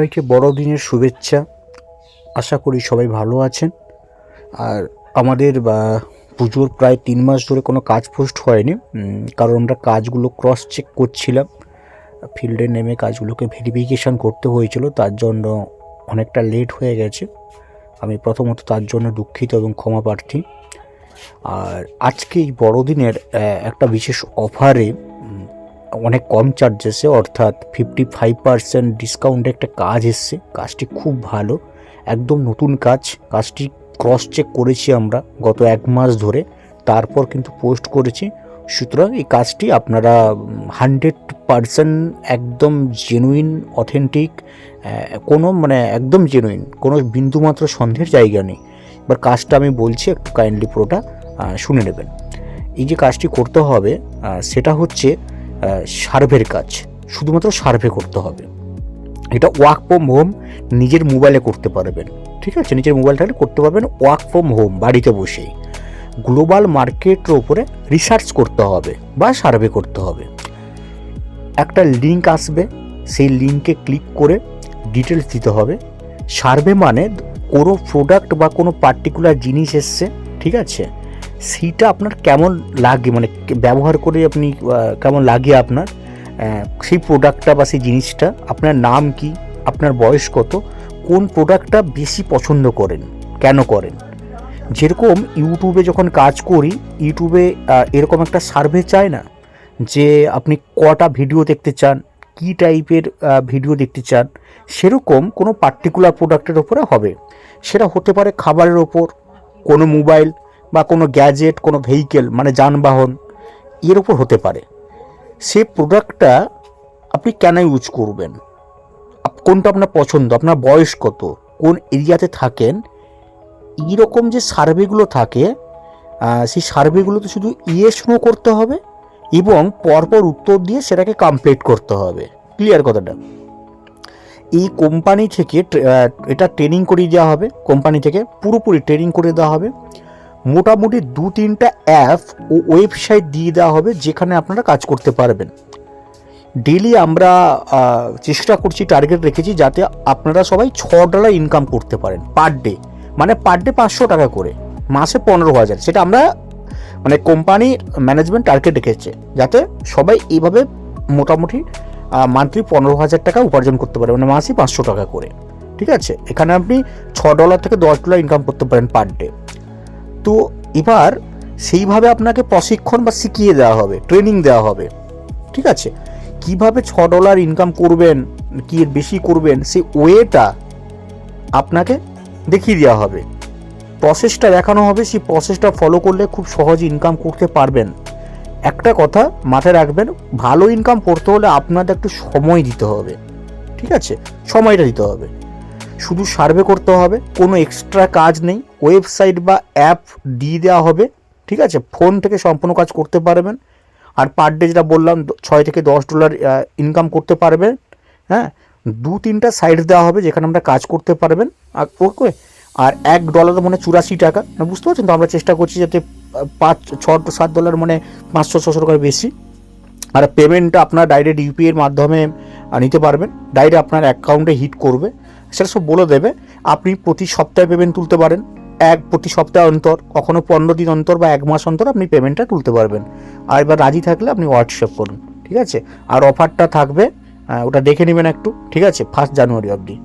সবাইকে বড়দিনের শুভেচ্ছা। আশা করি সবাই ভালো আছেন। আর আমাদের, বা, পুজোর প্রায় তিন মাস ধরে কোনো কাজ পোস্ট হয়নি কারণ আমরা কাজগুলো ক্রস চেক করছিলাম। ফিল্ডে নেমে কাজগুলোকে ভেরিফিকেশান করতে হয়েছিল, তার জন্য অনেকটা লেট হয়ে গেছে। আমি প্রথমত তার জন্য দুঃখিত এবং ক্ষমা প্রার্থী। আর আজকে এই বড়দিনের একটা বিশেষ অফারে অনেক কম চার্জ চার্জেসে অর্থাৎ ফিফটি ফাইভ পার্সেন্ট ডিসকাউন্টে একটা কাজ এসছে। কাজটি খুব ভালো, একদম নতুন কাজ। কাজটি ক্রস চেক করেছি আমরা গত এক মাস ধরে, তারপর কিন্তু পোস্ট করেছি। সুতরাং এই কাজটি আপনারা হান্ড্রেড পার্সেন্ট একদম জেনুইন অথেন্টিক কোনো মানে একদম জেনুইন কোনো বিন্দুমাত্র সন্দেহের জায়গা নেই। এবার কাজটা আমি বলছি, একটু কাইন্ডলি পুরোটা শুনে নেবেন। এই যে কাজটি করতে হবে সেটা হচ্ছে সার্ভের কাজ। শুধুমাত্র সার্ভে করতে হবে। এটা ওয়ার্ক ফ্রম হোম নিজের মোবাইলে করতে পারবেন। ঠিক আছে? নিজের মোবাইলটা করতে পারবেন ওয়ার্ক ফ্রম হোম বাড়িতে বসেই। গ্লোবাল মার্কেটের ওপরে রিসার্চ করতে হবে বা সার্ভে করতে হবে। একটা লিঙ্ক আসবে, সেই লিঙ্কে ক্লিক করে ডিটেলস দিতে হবে। সার্ভে মানে কোনো প্রোডাক্ট বা কোনো পার্টিকুলার জিনিস এসছে, ঠিক আছে? সেইটা আপনার কেমন লাগে? মানে ব্যবহার করে আপনি কেমন লাগে আপনার? সেই প্রোডাক্টটা বা সেই জিনিসটা, আপনার নাম কি? আপনার বয়স কত? কোন প্রোডাক্টটা বেশি পছন্দ করেন? কেন করেন? যেরকম ইউটিউবে যখন কাজ করি, ইউটিউবে এরকম একটা সার্ভে চায় না? যে আপনি কটা ভিডিও দেখতে চান? কী টাইপের ভিডিও দেখতে চান? সেরকম কোনো পার্টিকুলার প্রোডাক্টের ওপরে হবে। সেটা হতে পারে খাবারের ওপর, কোনো মোবাইল বা কোনো গ্যাজেট, কোনো ভেহিকেল মানে যানবাহন, এর ওপর হতে পারে। সে প্রোডাক্টটা আপনি কেন ইউজ করবেন? কোনটা আপনার পছন্দ? আপনার বয়স কত? কোন এরিয়াতে থাকেন? এইরকম যে সার্ভেগুলো থাকে সেই সার্ভেগুলোতে শুধু ইয়েস নো করতে হবে এবং পরপর উত্তর দিয়ে সেটাকে কমপ্লিট করতে হবে। ক্লিয়ার কথাটা? এই কোম্পানি থেকে এটা ট্রেনিং করিয়ে দেওয়া হবে। কোম্পানি থেকে পুরোপুরি ট্রেনিং করে দেওয়া হবে। মোটামুটি দু তিনটা অ্যাপ ও ওয়েবসাইট দিয়ে দেওয়া হবে যেখানে আপনারা কাজ করতে পারবেন। ডেলি আমরা চেষ্টা করছি, টার্গেট রেখেছি যাতে আপনারা সবাই ছ ডলার ইনকাম করতে পারেন পার ডে। মানে পার ডে পাঁচশো টাকা করে, মাসে পনেরো হাজার। সেটা আমরা মানে কোম্পানির ম্যানেজমেন্ট টার্গেট রেখেছে যাতে সবাই এইভাবে মোটামুটি মান্থলি পনেরো হাজার টাকা উপার্জন করতে পারে মানে মাসে পাঁচশো টাকা করে। ঠিক আছে? এখানে আপনি ছ ডলার থেকে দশ ডলার ইনকাম করতে পারেন পার ডে। তো এবার সেইভাবে আপনাকে প্রশিক্ষণ বা শিখিয়ে দেওয়া হবে ট্রেনিং দেওয়া হবে। ঠিক আছে? কীভাবে ছ ডলার ইনকাম করবেন, কি বেশি করবেন, সেই ওয়েটা আপনাকে দেখিয়ে দেওয়া হবে। প্রসেসটা দেখানো হবে, সেই প্রসেসটা ফলো করলে খুব সহজে ইনকাম করতে পারবেন। একটা কথা মাথায় রাখবেন, ভালো ইনকাম করতে হলে আপনাদের একটু সময় দিতে হবে। ঠিক আছে? সময়টা দিতে হবে। শুধু সার্ভে করতে হবে, কোনো এক্সট্রা কাজ নেই ওয়েবসাইট বা অ্যাপ দিয়ে দেওয়া হবে, ঠিক আছে? ফোন থেকে সম্পূর্ণ কাজ করতে পারবেন। আর পার ডে যেটা বললাম ছয় থেকে দশ ডলার ইনকাম করতে পারবেন হ্যাঁ? দু তিনটা সাইট দেওয়া হবে যেখানে আমরা কাজ করতে পারবেন। আর ওকে, আর এক ডলার মানে চুরাশি টাকা। না, বুঝতে পারছেন তো? আমরা চেষ্টা করছি যাতে পাঁচ, ছ, সাত ডলার মানে পাঁচশো, ছশো টাকার বেশি। আর পেমেন্টটা আপনার ডাইরেক্ট ইউপি এর মাধ্যমে নিতে পারবেন। ডাইরেক্ট আপনার অ্যাকাউন্টে হিট করবে। সেটা সব বলে দেবে। আপনি প্রতি সপ্তাহে পেমেন্ট তুলতে পারেন। এক, প্রতি সপ্তাহ অন্তর, কখনো পনেরো দিন অন্তর বা এক মাস অন্তর আপনি পেমেন্টটা তুলতে পারবেন। আর এবার রাজি থাকলে আপনি হোয়াটসঅ্যাপ করুন, ঠিক আছে? আর অফারটা থাকবে ওটা দেখে নেবেন একটু, ঠিক আছে? ফার্স্ট জানুয়ারি অবধি।